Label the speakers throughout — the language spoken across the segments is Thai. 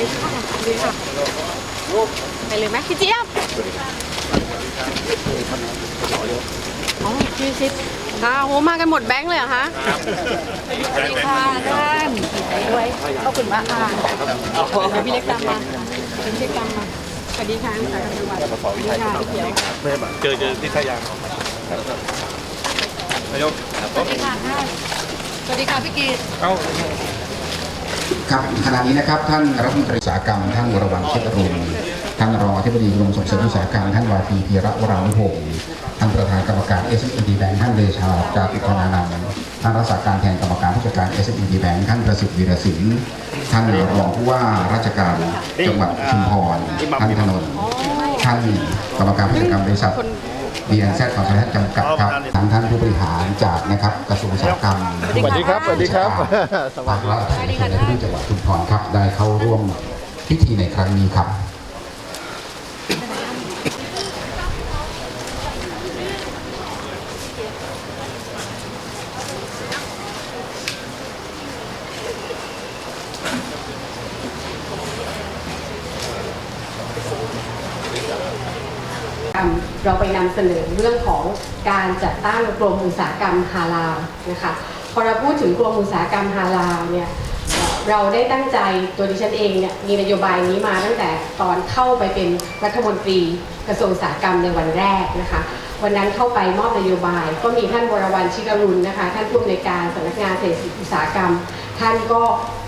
Speaker 1: ดีค่ะสวัสดีค่ะไปเลยไหมพี่เจี๊ยบอ๋อพี่ชิดค่ะโหมากันหมดแบงค์เลยเหรอคะสวัสดีค่ะท่านไปด้วยขอบคุณมากค่ะเดี๋ยวพี่เล็กตามมาพี่เล็กตามมาสวัสดีค่ะสายการจังหวัดสวัสดีค่ะพี่เขียว
Speaker 2: ไม่มาเจอเจอที่ท่ายางนายก
Speaker 1: สวัสดีค่ะท่านสวัสดีค่ะพี่กีด
Speaker 2: เอ้า
Speaker 3: ครับขณะนี้นะครับท่านรัฐมนตรีสาหกรรม ท่านวรวรรณเชษฐรุนท่านรองอธิบดีกรมส่งเสริมอุตสาหกรรมท่านวาทีพีระวรานุพงศ์ท่านประธานกรรมการ s m e d Bank ท่านเดชาจาตุธนานันท์ท่านรักษาการแทนกรรมการผู้จัดการ s m e d Bank ท่านประสิทธิ์วีรศิลป์ท่านรองผู้ว่าราชการจังหวัดชุมพรท่านธนนท์ท่านกรรมการผู้จัดการบริษัท BNZ ของท่านจำกัดครับทั้งท่านผู้บริหารจาก นะครับกระทรวงอุตสาหกรรม
Speaker 2: สวัสดีครับสวัสดีครับ
Speaker 3: ภาครัฐในพื้นที่จังหวัดชุมพรครับได้เข้าร่วมพิธีในครั้งนี้ครับ
Speaker 4: เราไปนำเสนอเรื่องของการจัดตั้งกรมอุตสาหกรรมฮาลาลนะคะพอเราพูดถึงกรมอุตสาหกรรมฮาลาลเนี่ยเราได้ตั้งใจตัวดิฉันเองเนี่ยมีนโยบายนี้มาตั้งแต่ตอนเข้าไปเป็นรัฐมนตรีกระทรวงอุตสาหกรรมในวันแรกนะคะวันนั้นเข้าไปมอบนโยบาย ก็มีท่านวรวรรณชิกรุณนะคะ ท่านผู้อำนวยการสำนักงานเศรษฐกิจอุตสาหกรรม ท่านก็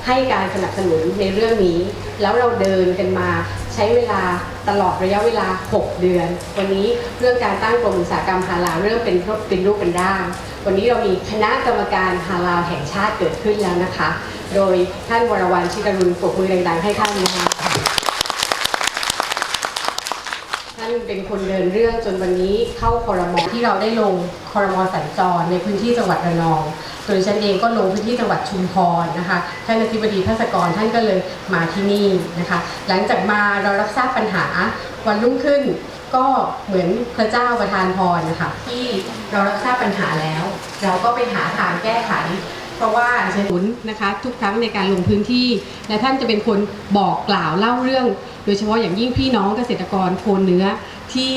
Speaker 4: ให้การสนับสนุนในเรื่องนี้ แล้วเราเดินกันมา ใช้เวลาตลอดระยะเวลา 6 เดือน วันนี้เรื่องการตั้งกรมอุตสาหกรรมฮาลาเริ่มเป็นรูปเป็นรูปเป็นร่าง วันนี้เรามีคณะกรรมการฮาลาแห่งชาติเกิดขึ้นแล้วนะคะ โดยท่านวรวรรณชิกรุณปรบมือดังๆให้ท่านนะคะท่านเป็นคนเดินเรื่องจนวันนี้เข้าคอรมอที่เราได้ลงคอรมอสัญจรในพื้นที่จังหวัดระนอง ตัวดิฉันเองก็ลงพื้นที่จังหวัดชุมพรนะคะท่านอธิบดีภาสกรท่านก็เลยมาที่นี่นะคะ หลังจากมาเรารับทราบปัญหาวันรุ่งขึ้นก็เหมือนพระเจ้าประทานพรนะคะที่เรารับทราบปัญหาแล้ว เราก็ไปหาทางแก้ไข เพราะว่าฉันหนุนนะคะ ทุกครั้งในการลงพื้นที่ และท่านจะเป็นคนบอกกล่าวเล่าเรื่อง โดยเฉพาะอย่างยิ่งพี่น้องเกษตรกรโคนเนื้อ ที่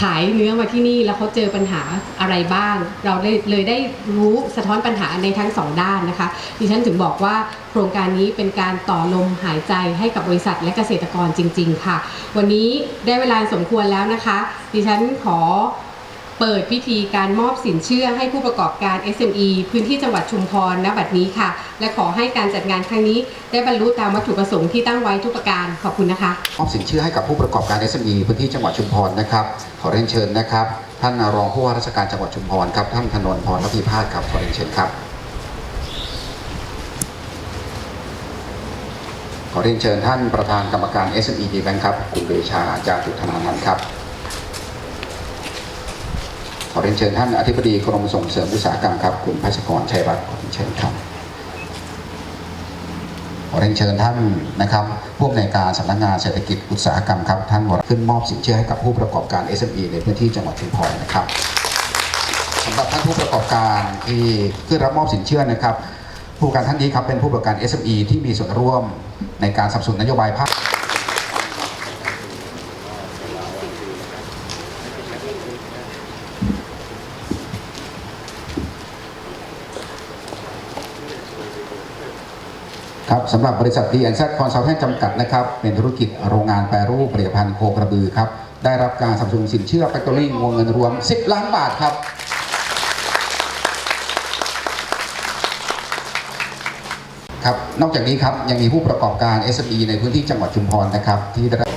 Speaker 4: ขายเนื้อมาที่นี่แล้วเขาเจอปัญหาอะไรบ้าง เราเลยเลยได้รู้สะท้อนปัญหาในทั้งสองด้านนะคะดิฉันถึงบอกว่าโครงการนี้เป็นการต่อลมหายใจให้กับบริษัทและเกษตรกรจริง ๆ ค่ะ วันนี้ได้เวลาสมควรแล้วนะคะ ดิฉันขอ เปิดพิธีการมอบสินเชื่อให้ผู้ประกอบการ SME พื้นที่จังหวัดชุมพรณบัดนี้ค่ะ และขอให้การจัดงานครั้งนี้ได้บรรลุตามวัตถุประสงค์ที่ตั้งไว้ทุกประการขอบคุณนะคะ
Speaker 3: มอบสินเชื่อให้กับผู้ประกอบการ SME พื้นที่จังหวัดชุมพรนะครับ ขอเรียนเชิญนะครับ ท่านรองผู้ว่าราชการจังหวัดชุมพรครับท่านธนนพรระพีพาสครับขอเรียนเชิญครับขอเรียนเชิญท่านประธานกรรมการ SME D Bank ครับ คุณเดชาจาตุธนานันท์ครับ ขอเรียนเชิญท่านอธิบดีกรมส่งเสริมอุตสาหกรรมครับคุณพัชกรชัยรัตน์ขอเรียนเชิญครับขอเรียนเชิญท่านนะครับผู้อำนวยการสำนักงานเศรษฐกิจอุตสาหกรรมครับท่านวรขึ้นมอบสินเชื่อให้กับผู้ประกอบการ SME ในพื้นที่จังหวัดชุมพรนะครับสำหรับท่านผู้ประกอบการที่ขึ้นรับมอบสินเชื่อนะครับ ผู้กอบการท่านนี้ครับเป็นผู้ประกอบการ SME ที่มีส่วนร่วมในการสนับสนุนนโยบายภาค ครับสำหรับบริษัท D&Z Consultant จำกัดนะครับ เป็นธุรกิจโรงงานแปรรูปผลิตภัณฑ์โคกระบือครับ ได้รับการสนับสนุนสินเชื่อ Factoring วงเงินรวม 10 ล้านบาทครับ ครับ นอกจากนี้ครับ ยังมีผู้ประกอบการ SME ในพื้นที่จังหวัดชุมพรนะครับ ที่ได้รับ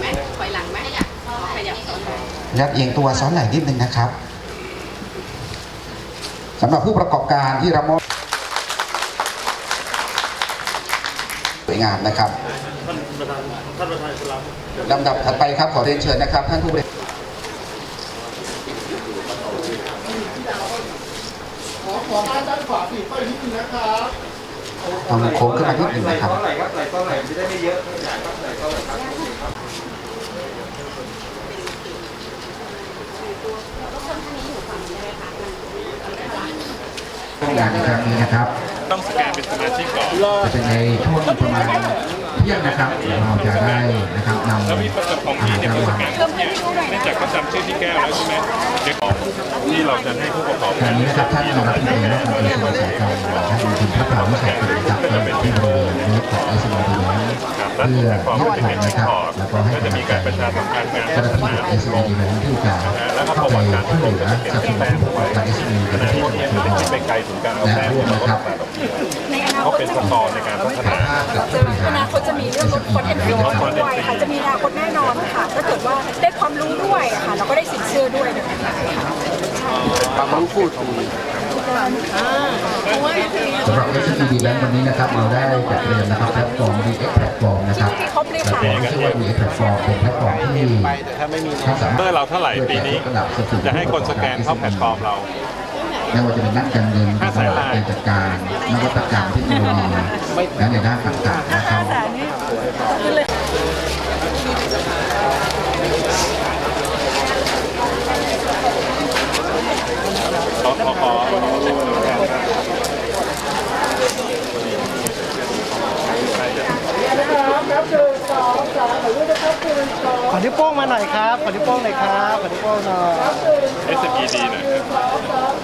Speaker 1: แม่ถอยหลังไหมขยับขยับซ้อนไหม
Speaker 3: ยัดเอียงตัวซ้อนไหล่นิดนึงนะครับสำหรับผู้ประกอบการที่รับมอบ วยงามนะครับ
Speaker 2: ท่านประธานท่านประธานสลาม
Speaker 3: ลำดับถัดไปครับขอเรียนเชิญนะครับ ท่านผู้บริ
Speaker 5: ขอขอด้านด้านขวาสีไปนิดนึงนะครับ
Speaker 3: ทำโค้งขึ้นมานิดหนึ่งนะครับ
Speaker 6: เท่าไหร่ครับไหลเท่าไหร่จะได้ไม่เยอะไม่ใหญ่ครับไหลเท่าไหร่ครับ
Speaker 3: งานในครั้งนี้นะครับ
Speaker 2: ต้องสแกนเป็นสมาชิกก่อน
Speaker 3: จะเป็นในช่วงประมาณเที่ยง นะครับเดี๋ยวเราจะได้นะครับนำ
Speaker 2: แล้วมีประของ
Speaker 3: อา
Speaker 2: พี่
Speaker 3: หาร
Speaker 2: เนี่ย
Speaker 3: กลาง
Speaker 2: เขาส
Speaker 3: วัน
Speaker 2: แกนเนื่องจากเขาจำชื่อที่แก้วแล้วใช่ไหมเดี๋ยวของที่เราจะให้ผู้ประกอบ
Speaker 3: ต
Speaker 2: กา
Speaker 3: อน
Speaker 2: ร
Speaker 3: นี้นะครับท่านรัฐมนตรีว่าการกระทรวงอุตสาหกรรมท่านมีทีมพัฒนาวิสาหกิจจับไปที่บริเวณนี้ของไอซีดีนั้นเพื่อให้ผ่านนะครับแล้วก็ให้
Speaker 2: ก็จะมีการประชาสัมพันธ์งาน
Speaker 3: เจ้าหน้าที่ไอซีดีนั้นที่จะเข้าไปช่วยเหลือสนับสนุนผู้ประกอบการไอซีดี
Speaker 2: ข
Speaker 3: ใน
Speaker 2: ณะ
Speaker 3: ที่
Speaker 2: ที่
Speaker 3: ชุมพ
Speaker 2: ที่
Speaker 3: ร
Speaker 2: ไปไกลถึงการเอา
Speaker 3: และ
Speaker 2: แต้ม
Speaker 3: ร่วมนะครับ
Speaker 2: เขาเป็นสตอในการพัฒนา
Speaker 3: ภาพกับผู้บริหาร
Speaker 7: อนาคตจะมีเรื่องรถคอนเทนเนอร์ด้วยค่ะจะมีอนาคตแน่นอนค่ะถ้าเกิดว่าได้ความรู้ด้วยค่ะแล้วก็ได้สินเชื่อด้วยนะคะ
Speaker 3: สำหรับ SCD Bank วันนี้นะครับเราได้จัดเตรียมนะครับแพลตฟอร์ม DX แพลตฟอร์มนะครับ
Speaker 7: ครบเลย
Speaker 3: แพลต
Speaker 7: ค่ะ
Speaker 3: ฟอร์มที่ชื่อว่า DX แพลตฟอร์มเป็นแพลตฟอร์มที่ท่านสามารถ
Speaker 2: เมื่อเราเท่าไหร่ปีนี้จะให้คนสแกนเข้าแพลตฟอร์มเรา
Speaker 3: ไม่ว่าจะเป็นนักการเงินการตลาดการจัดการนวัตกรรมเทคโนโลยีและในด้านต่างๆนะครับ
Speaker 2: ขอขอขอ
Speaker 8: ขอนิ้วโป้งมาหน่อยครับ ขอนิ้วโป้งหน่อยครับ ขอนิ้วโป้งหน่อย
Speaker 2: เอสพีดีหน่อย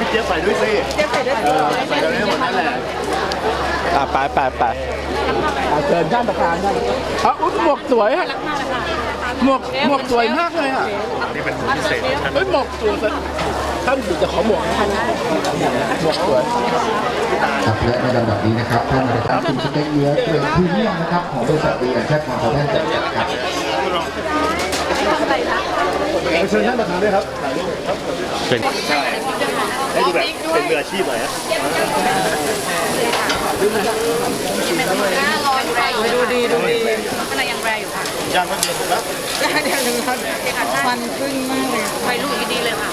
Speaker 8: พี่เจี๊ยบใส่ด้วยสิเจี๊ยบใส่ด้วยใส่กันได้หมดนั่นแหละอะไปไปไปเชิญท่านประธานได้อะอุ๊ยหมวกสวยอะหมวกหมวกสวยมากเลยอะ
Speaker 2: นี่เป็นพิเศษ
Speaker 8: เฮ้ยหมวกสวยท่านอยู่จะขอหมวกท่านหมวกสวย
Speaker 3: ครับและในลำดับนี้นะครับท่านประธานคุณสเต็กเนื้อเกรดพรีเมียมนะครับของบริษัทดีแอนแทคอร์ปอเรชั่นจำกัดครับ
Speaker 8: เชิญท่านประธานด้วยครับ
Speaker 2: เป็นให้ดูแบบเป็นมืออาชีพหน่อยฮะ
Speaker 1: ดูดีดูดีข้างในยังแรงอยู่ค่ะ
Speaker 8: ยังไม่มีนะ
Speaker 1: ฟันขึ้นมากเลยไฟลูกดีเลยค่ะ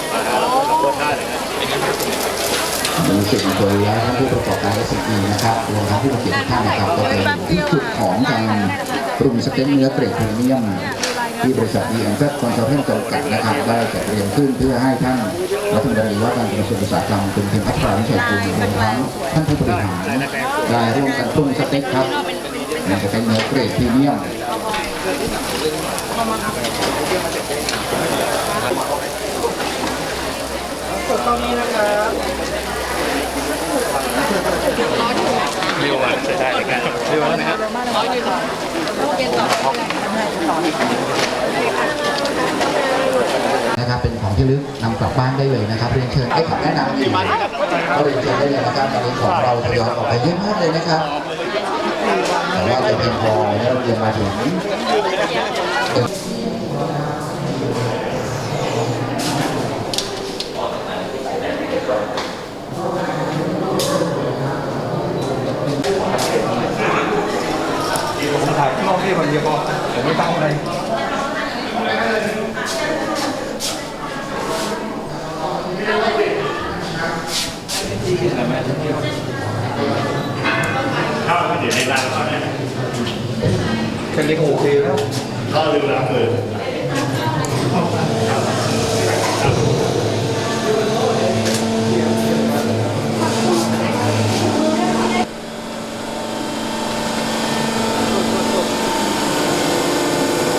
Speaker 3: มีสิ่งโดยและท่านผู้ประกอบการ SME นะครับรวมทั้งผู้บริหารท่านนะครับก็เป็นที่จุดของทางกลุ่มสเต็กเนื้อเกรดพรีเมียม ที่บริษัทดีแอนด์แซคอนซัลเทนจำกัดนะครับได้จัดเตรียมขึ้นเพื่อให้ท่านรัฐมนตรีว่าการกระทรวงอุตสาหกรรมคุณเพ็ญพัฒนาวิชัยกุลรวมทั้งท่านผู้บริหารได้ร่วมกันปรุงสเต็กครับในสเต็กเนื้อเกรดพรีเมียม
Speaker 2: เรียวอะใช้ได้เลยกันเรียวนะครับ
Speaker 3: นะครับเป็นของที่ลึกนำกลับบ้านได้เลยนะครับเรียนเชิญให้คำแนะนำดีก็เรียนเชิญได้เลยนะครับตอนนี้ของเราทยอยออกไปเยอะมากเลยนะครับแต่ว่าจะเพียงพอและเราเรียนมาถึง
Speaker 6: ถ่ายนอกที่มันเยอะพอผมไม่ตั้งอะไร
Speaker 2: ข้าวที่อยู่ในร้านเราเนี่ย
Speaker 6: แค่นี้ก็โอเคแล้ว
Speaker 2: ข้าวลืมล้างมือ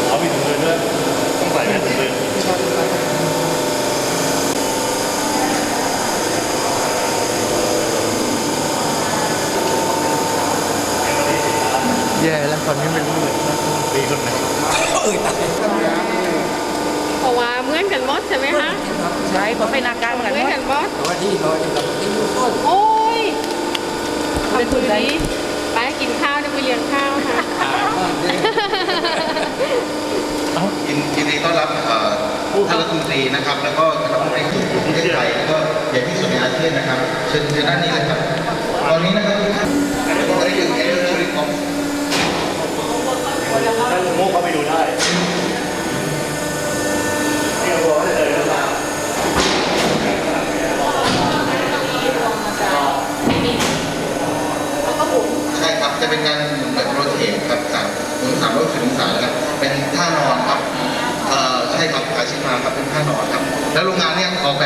Speaker 2: เอามีถุงมือด้วยต้องใส่แมสถุงมือ
Speaker 8: แย่แล้ว ตอนนี้ไม่รู้เลย
Speaker 2: ดีขึ้นไหม
Speaker 1: เพราะว่าเหมือนกันหมดใช่ไหมคะ
Speaker 7: ใช่ผมเป็นอาการเหมือน
Speaker 1: เหมือน
Speaker 7: ว่า
Speaker 1: กันหมดโอ้ยขอบคุณดีไปกินข้าวเดี๋ยวไปเลี้ยงข้าวค่ะ
Speaker 9: ยินยินดีต้อนรับเอ่อท่านรัฐมนตรีนะครับ แล้วก็คณะรัฐมนตรีของประเทศไทยแล้วก็ใหญ่ที่สุดในอาเซียนนะครับ เชิญเชิญด้านนี้เลยครับ ตอนนี้นะครับ